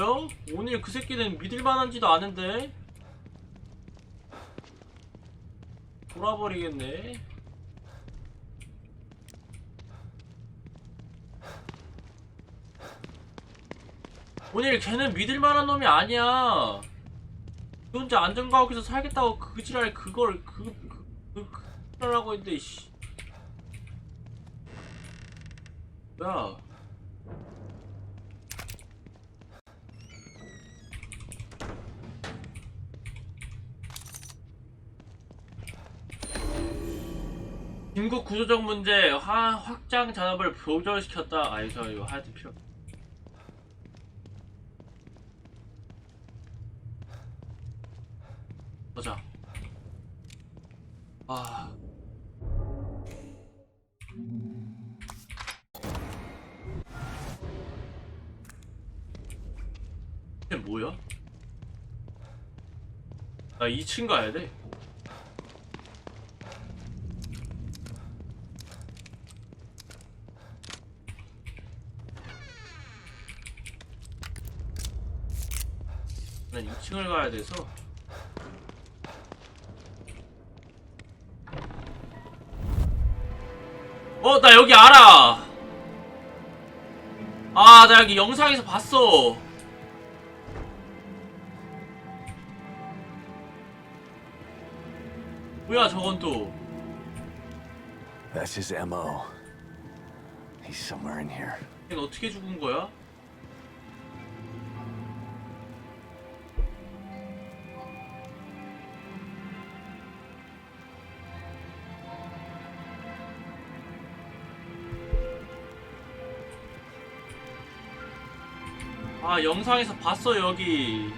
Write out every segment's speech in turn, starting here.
있어요? 오늘 그 새끼는 믿을 만한지도 아는데 돌아버리겠네 오늘 걔는 믿을 만한 놈이 아니야 그 혼자 안전가옥에서 살겠다고 그 지랄 그걸 그, 그, 그, 그 지랄하고 있는데 씨 뭐야 긴급 구조적 문제 화, 확장 잔업을 보절시켰다 아 이거 이거 하여튼 필요 없- 보자 아 이게 뭐야? 나 2층 가야 돼. 2층을 가야 돼서 어, 나 여기 알아. 아, 나 여기 영상에서 봤어. 뭐야, 저건 또. That's his MO. He's somewhere in here. 어떻게 죽은 거야? 영상에서 봤어 여기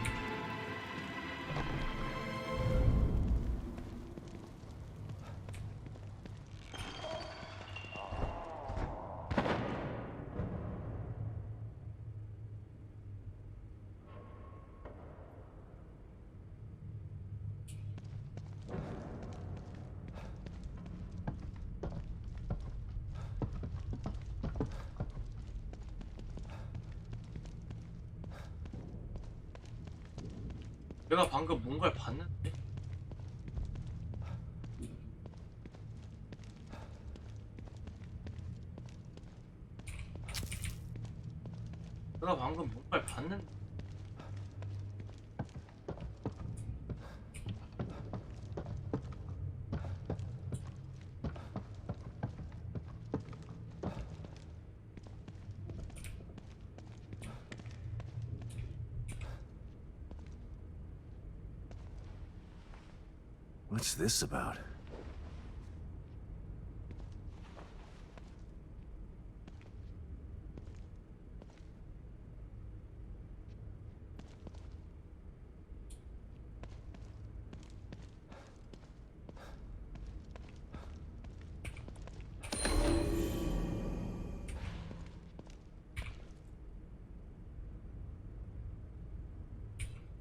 내가 방금 뭔가를 봤는데? 내가 방금 뭔가를 봤는데 this about?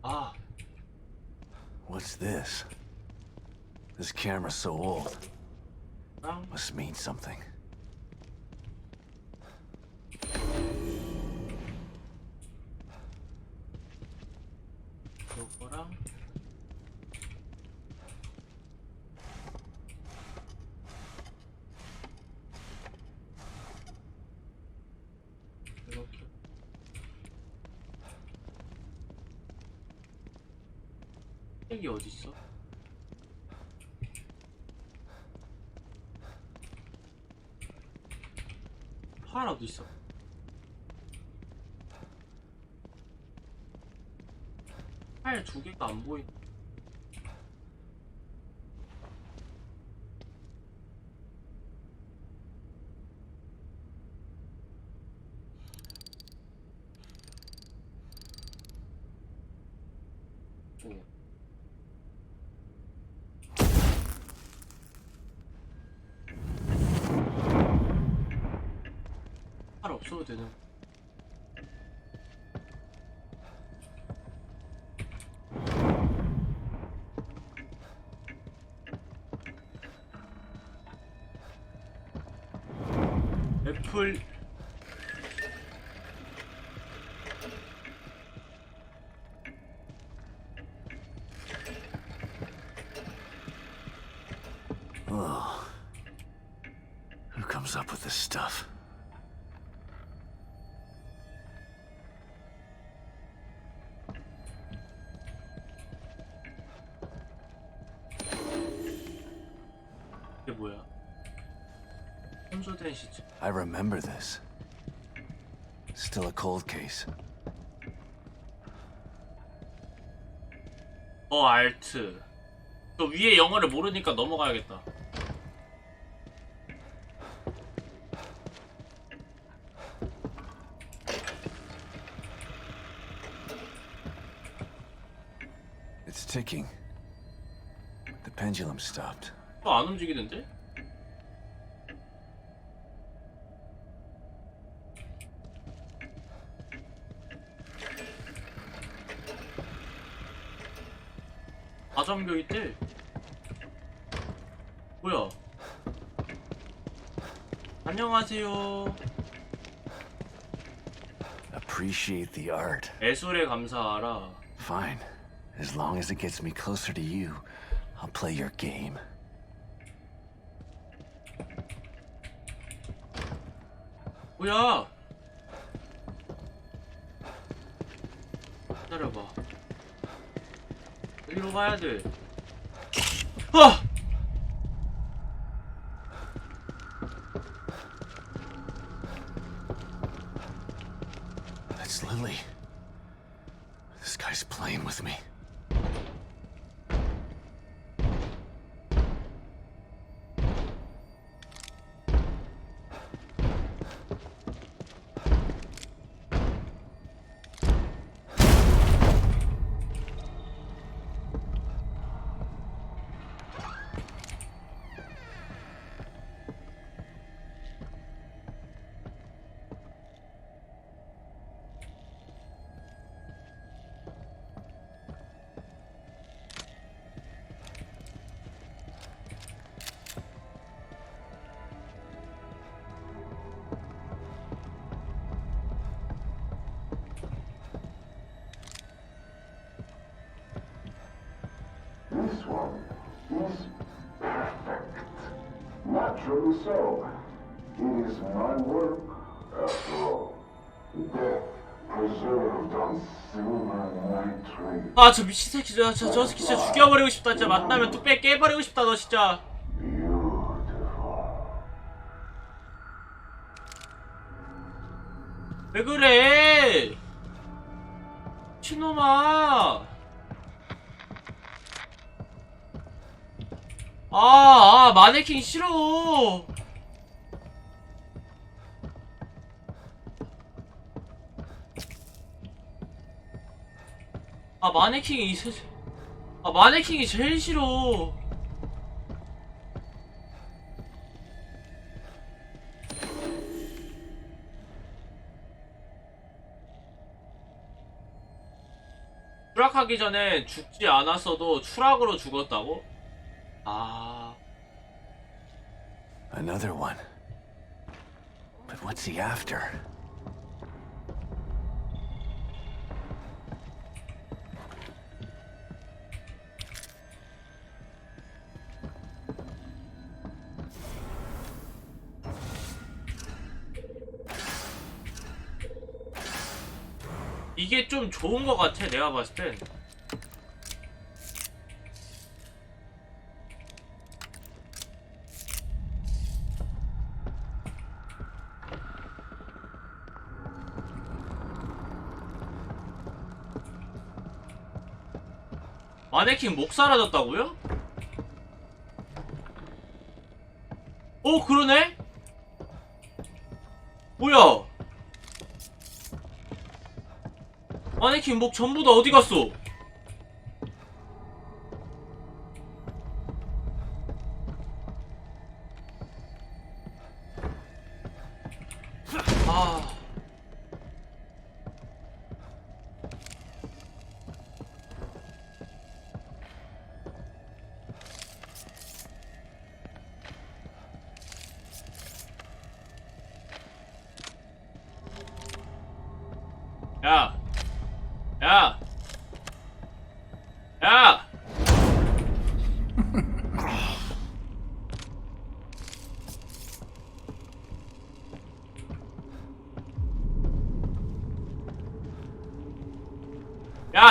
아 What's this? This camera's so old. Must mean something. 팔 어디 있어? 팔 두 개가 안 보이. Oh. Who comes up with this stuff? I remember this. Still a cold case. 어 알트. 또 위에 영어를 모르니까 넘어가야겠다. It's ticking. The pendulum stopped. 또안 움직이는데? 잠겨 있대. 뭐야? 안녕하세요. Appreciate the art. 예술에 감사하라. Fine. As long as it gets me closer to you, I'll play your game. 뭐야? 여기로 가야 돼. 아! That's Lily. This guy's playing with me. This one is perfect. Naturally so. It is my work, after all. Death preserved on silver nitrate. 아 저 미친 새끼 저, 저, 저 새끼 진짜 죽여버리고 싶다 진짜 만나면 뚝배 깨버리고 싶다 너 진짜 Beautiful. 왜 그래 마네킹 싫어. 아 마네킹이 세... 아 마네킹이 제일 싫어. 추락하기 전에 죽지 않았어도 추락으로 죽었다고? 아 Another one. But what's he after? 이게 좀 좋은 것 같아 내가 봤을 땐 마네킹 목 사라졌다고요? 어 그러네? 뭐야 마네킹 목 전부 다 어디 갔어?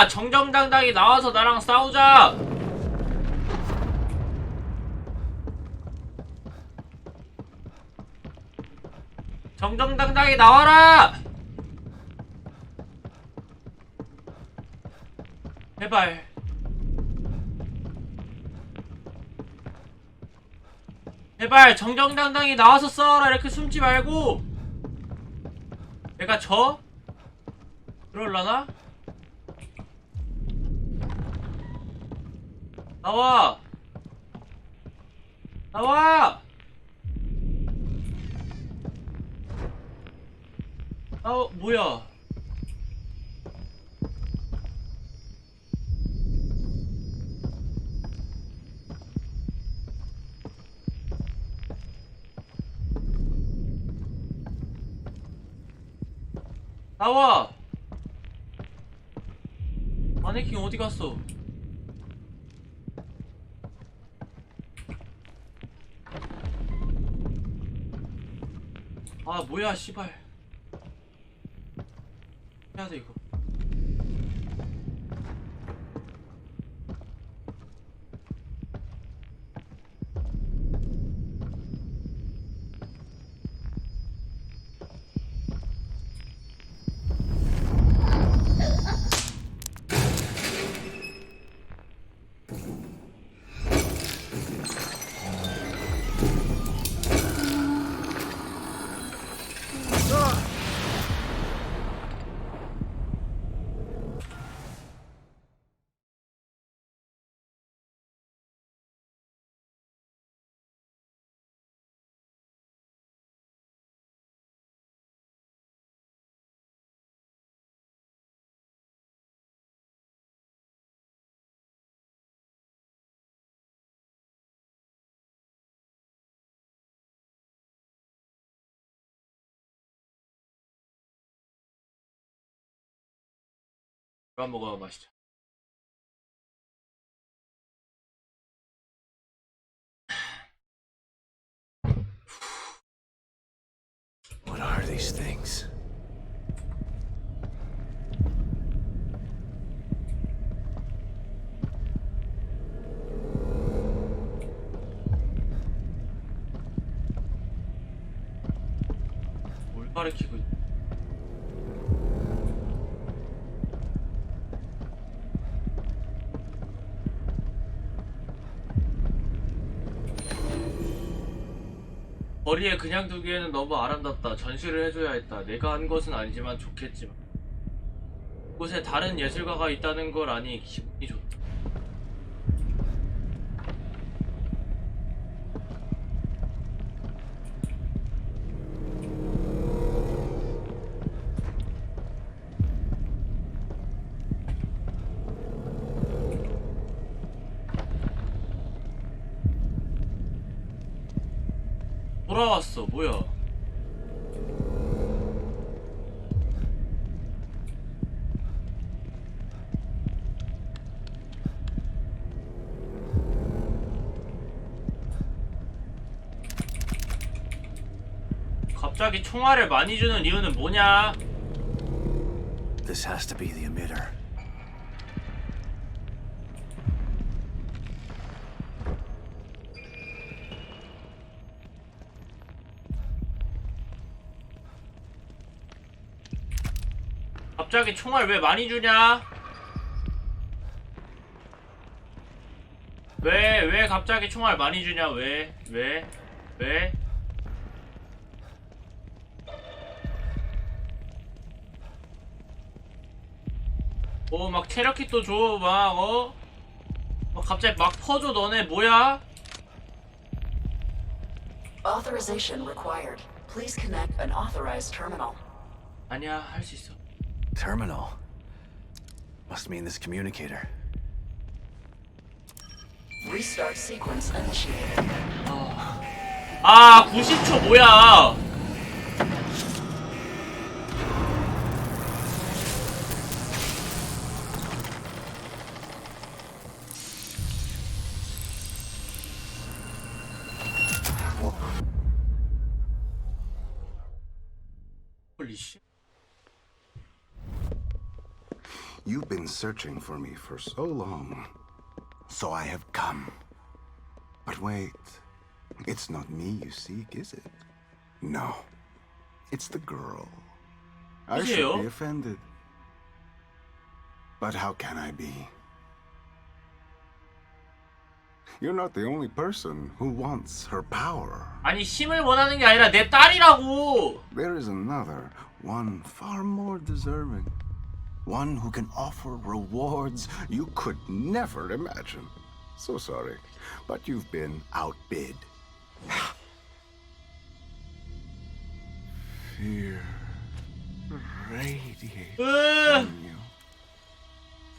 야 정정당당히 나와서 나랑 싸우자. 정정당당히 나와라. 제발. 제발 정정당당히 나와서 싸워라. 이렇게 숨지 말고. 내가 져? 그럴라나? 나와! 나와! 아, 뭐야? 나와! 마네킹 어디 갔어? 아 뭐야 씨발. 해야 돼 이거 What are these things? 거리에 그냥 두기에는 너무 아름답다. 전시를 해줘야 했다. 내가 한 것은 아니지만 좋겠지만. 곳에 다른 예술가가 있다는 걸 아니 기분이 좋다. 돌아왔어. 뭐야? 갑자기 총알을 많이 주는 이유는 뭐냐? This has to be the emitter. 갑자기 총알 왜 많이 주냐? 왜, 왜 갑자기 총알 많이 주냐? 왜, 왜, 왜? 어, 막 체력킷도 줘, 막, 어? 막 갑자기 막 퍼줘, 너네 뭐야? Authorization required. Please connect an authorized terminal. 아니야, 할 수 있어. Terminal. Must mean this communicator. Restart sequence initiated. 아, 90초 뭐야? 홀리 씨. You've been searching for me for so long. So I have come. But wait. It's not me you seek, is it? No. It's the girl. I should 이게요? be offended. But how can I be? You're not the only person who wants her power. 아니 힘을 원하는 게 아니라 내 딸이라고. There is another, one far more deserving. One who can offer rewards you could never imagine. So sorry, but you've been outbid. Fear radiates ah! from you.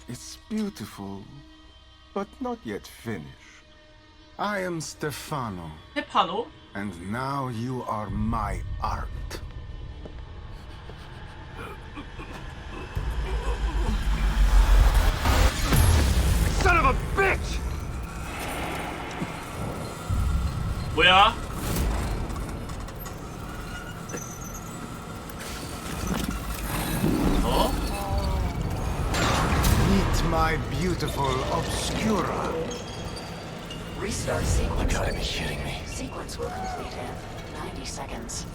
It's beautiful, but not yet finished. I am Stefano. Stefano? And now you are my art. bitch! 뭐야? 어? Meet my beautiful Obscura. Restart sequence. gotta be kidding me. Sequence will complete in 90 seconds.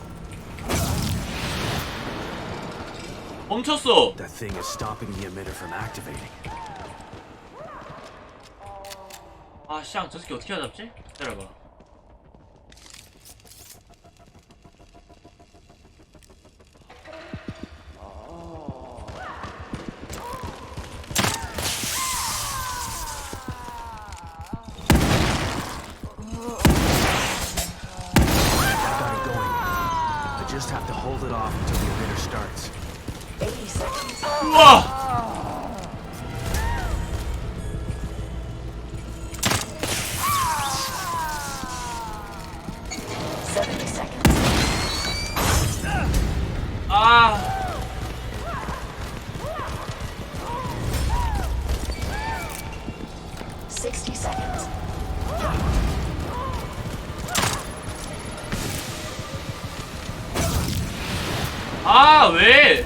멈췄어. That thing is stopping the emitter from activating. 아, 쌍, 저 새끼 어떻게 잡지? 기다려봐. 아, 왜?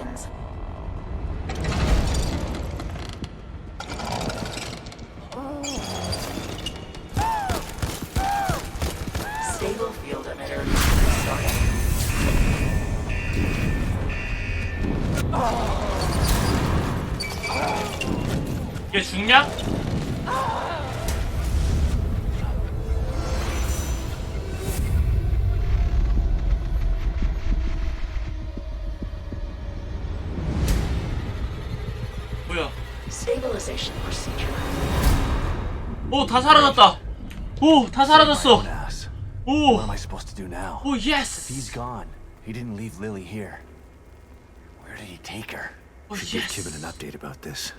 오, 다 사라졌다. 오, 다 사라졌어. 오, What am I supposed to do now? 오, He's 예스. gone. He didn't leave Lily here. Where did he take her? 오, Should give Kibben an update about this.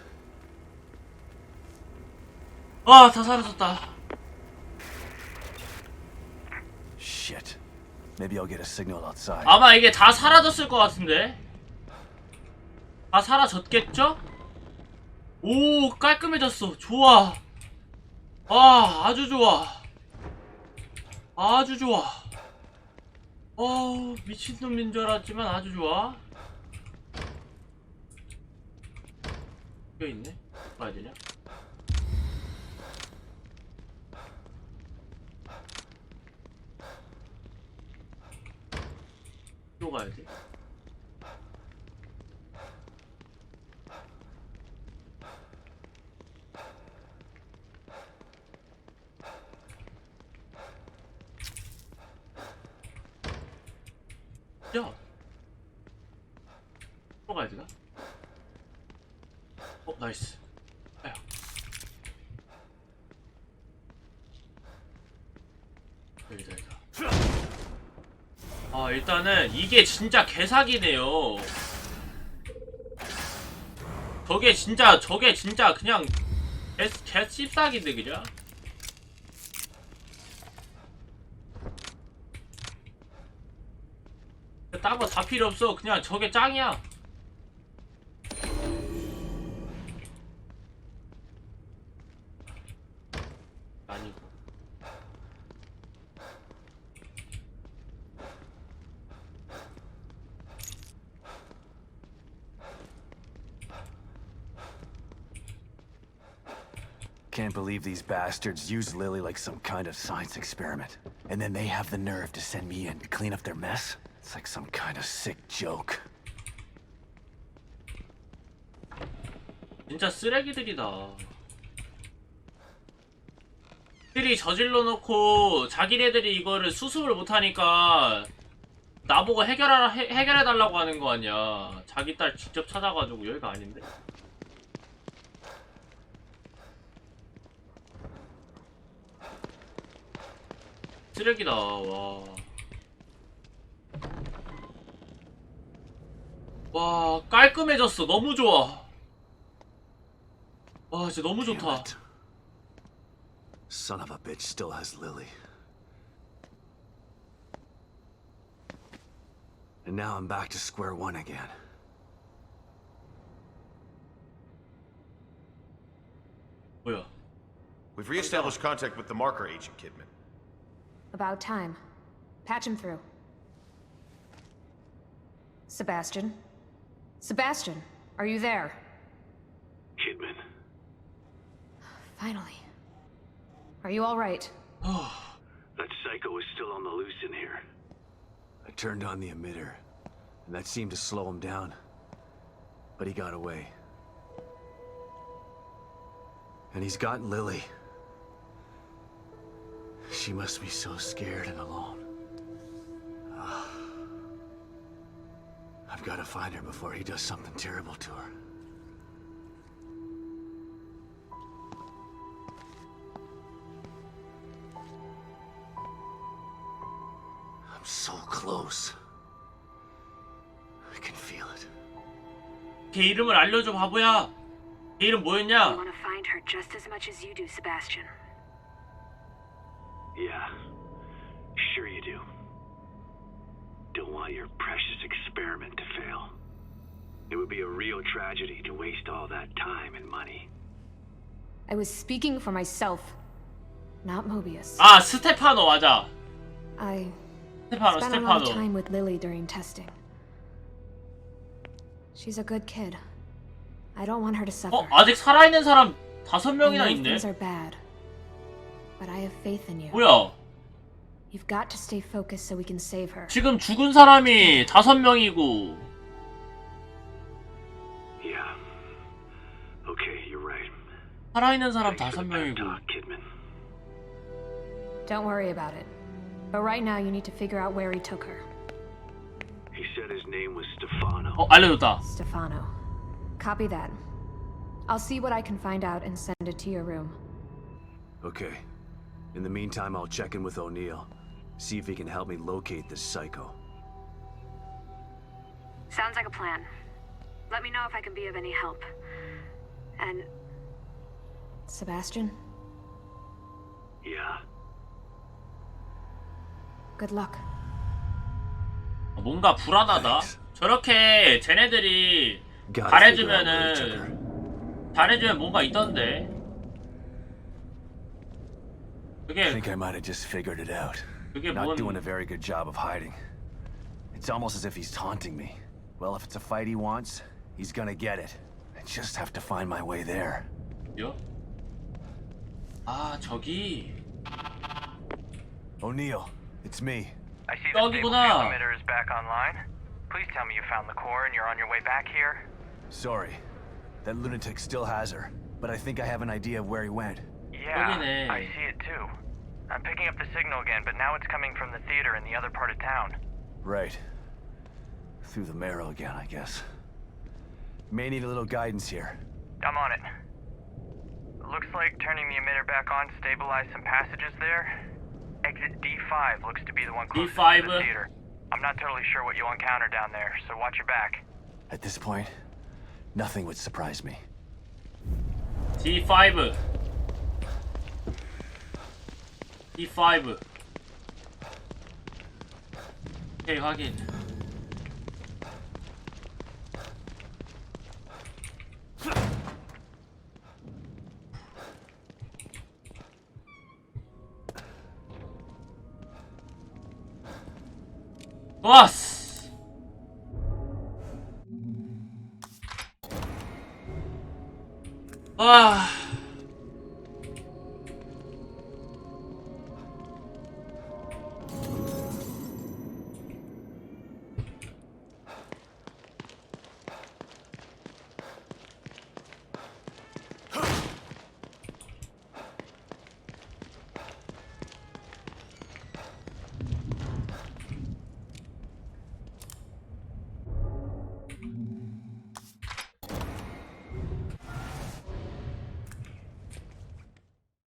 아, 다 사라졌다. Shit. Maybe I'll get a signal outside. 아마 이게 다 사라졌을 것 같은데. 다 사라졌겠죠? 오, 깔끔해졌어. 좋아. 아, 아주 좋아. 아주 좋아. 어, 미친놈인 줄 알았지만 아주 좋아. 이거 있네? 봐야 되냐? 또 가야 돼. 야 들어가야 되나? 어 나이스. 아야 여기다 여기다. 아 일단은 이게 진짜 개사기네요. 저게 진짜 저게 진짜 그냥 개, 개 씹사기인데 그냥 딴거다 필요 없어. 그냥 저게 짱이야 아니고 Can't believe these bastards used Lily like some kind of science experiment. And then they have the nerve to send me in to clean up their mess? It's like some kind of sick joke. 진짜 쓰레기들이다. 들이 저질러 놓고 자기네들이 이거를 수습을 못하니까 나보고 해결하라 해, 해결해 달라고 하는 거 아니야. 자기 딸 직접 찾아가지고 여기가 아닌데. 쓰레기다. 와. 와 깔끔해졌어. 너무 좋아. 와 진짜 너무 좋다. It. Son of a bitch still has Lily. And now I'm back to square one again. 뭐야? We've reestablished contact with the marker agent, Kidman. About time. Patch him through. Sebastian? Sebastian, are you there? Kidman. Finally. Are you alright? Oh, That psycho is still on the loose in here. I turned on the emitter, and that seemed to slow him down. But he got away. And he's got Lily. She must be so scared and alone. Ah. I've got to find her before he does something terrible to her. close. I can feel it. 걔 이름을 알려줘 바보야. 걔 이름 I 뭐였냐? want to find her just as much as you do, Sebastian. Yeah, sure you do. Don't want your precious experiment to fail. It would be a real tragedy to waste all that time and money. I was speaking for myself, not Mobius. 아 스테파노 맞아. I 스테파노 spent a lot of 스테파노. time with Lily during testing. She's a good kid. I don't want her to suffer. 어 아직 살아있는 사람 다섯 I 명이나 know 있네. things are bad, but I have faith in you. 뭐야? You've got to stay focused so we can save her. 지금 죽은 사람이 다섯 명이고 Yeah. Okay, you're right. 살아있는 사람 다섯 명이고. Kidman. Don't worry about it. But right now, you need to figure out where he took her. He said his name was Stefano. 어 알려줬다. Stefano. Copy that. I'll see what I can find out and send it to your room. Okay. In the meantime, I'll check in with O'Neill. See if he can help me locate this psycho. Sounds like a plan. Let me know if I can be of any help. And Sebastian, Yeah. Good luck. 뭔가 불안하다. 저렇게 쟤네들이. 잘해주면은 잘해주면 뭔가 있던데. I 그게 think I might have just figured it out. 그게 Not doing a 뭔 very good job of hiding. It's almost as if he's taunting me. Well, if it's a fight he wants, he's gonna get it. I just have to find my way there. 요? 아 저기 O'Neill, It's me. I see the stable emitter is back online. Please tell me you found the core and you're on your way back here. Sorry. That lunatic still has her, but I think I have an idea of where he went. Yeah, I see it too. I'm picking up the signal again, but now it's coming from the theater in the other part of town. Right. Through the marrow again, I guess. May need a little guidance here. I'm on it. Looks like turning the emitter back on stabilized some passages there. Exit D5 looks to be the one closest D5. to the theater. I'm not totally sure what you'll encounter down there, so watch your back. At this point, nothing would surprise me. D5. D5. Hey, 확인. 좋았어. 와